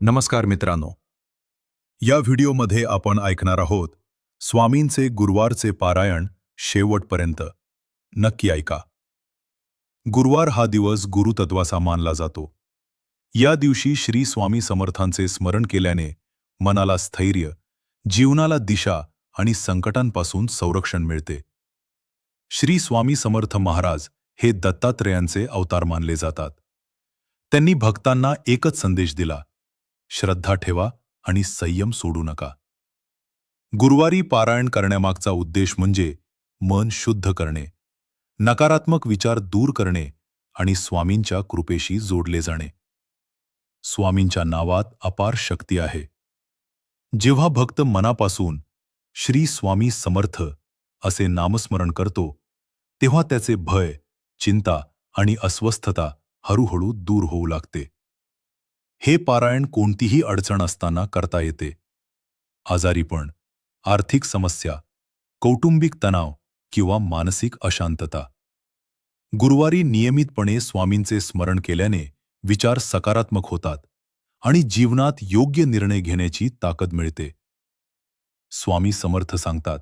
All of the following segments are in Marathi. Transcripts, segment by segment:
नमस्कार मित्रांनो. या व्हिडिओमध्ये आपण ऐकणार आहोत स्वामींचे गुरुवारचे पारायण शेवटपर्यंत. नक्की ऐका. गुरुवार हा दिवस गुरुतत्वाचा मानला जातो. या दिवशी श्री स्वामी समर्थांचे स्मरण केल्याने मनाला स्थैर्य जीवनाला दिशा आणि संकटांपासून संरक्षण मिळते. श्री स्वामी समर्थ महाराज हे दत्तात्रेयांचे अवतार मानले जातात. त्यांनी भक्तांना एकच संदेश दिला श्रद्धा ठेवा आणि संयम सोडू नका. गुरुवारी पारायण करण्यामागचा उद्देश म्हणजे मन शुद्ध करणे नकारात्मक विचार दूर करणे आणि स्वामींच्या कृपेशी जोडले जाणे. स्वामींच्या नावात अपार शक्ती आहे. जेव्हा भक्त मनापासून श्री स्वामी समर्थ असे नामस्मरण करतो तेव्हा त्याचे भय चिंता आणि अस्वस्थता हळूहळू दूर होऊ लागते. हे पारायण कोणतीही अडचण असताना करता येते. आजारीपण आर्थिक समस्या कौटुंबिक तणाव किंवा मानसिक अशांतता. गुरुवारी नियमितपणे स्वामींचे स्मरण केल्याने विचार सकारात्मक होतात आणि जीवनात योग्य निर्णय घेण्याची ताकद मिळते. स्वामी समर्थ सांगतात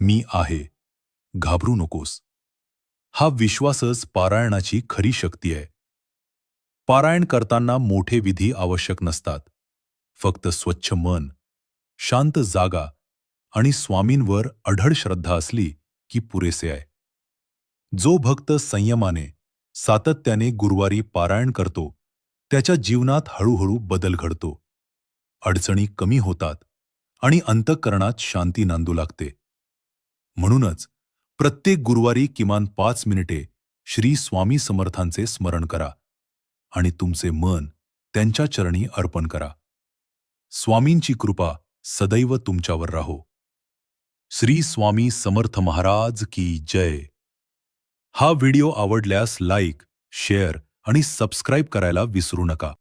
मी आहे घाबरू नकोस. हा विश्वासच पारायणाची खरी शक्ती आहे. पारायण करताना मोठे विधी आवश्यक नसतात. फक्त स्वच्छ मन शांत जागा आणि स्वामींवर अढळ श्रद्धा असली की पुरेसे आहे. जो भक्त संयमाने सातत्याने गुरुवारी पारायण करतो त्याच्या जीवनात हळूहळू बदल घडतो. अडचणी कमी होतात आणि अंतःकरणात शांती नांदू लागते. म्हणूनच प्रत्येक गुरुवारी किमान पाच मिनिटे श्री स्वामी समर्थांचे स्मरण करा. आणि तुमचे मन त्यांच्या चरणी अर्पण करा. स्वामींची कृपा सदैव तुमच्यावर राहो. श्री स्वामी समर्थ महाराज की जय. हा व्हिडिओ आवडल्यास लाईक शेअर आणि सबस्क्राईब करायला विसरू नका.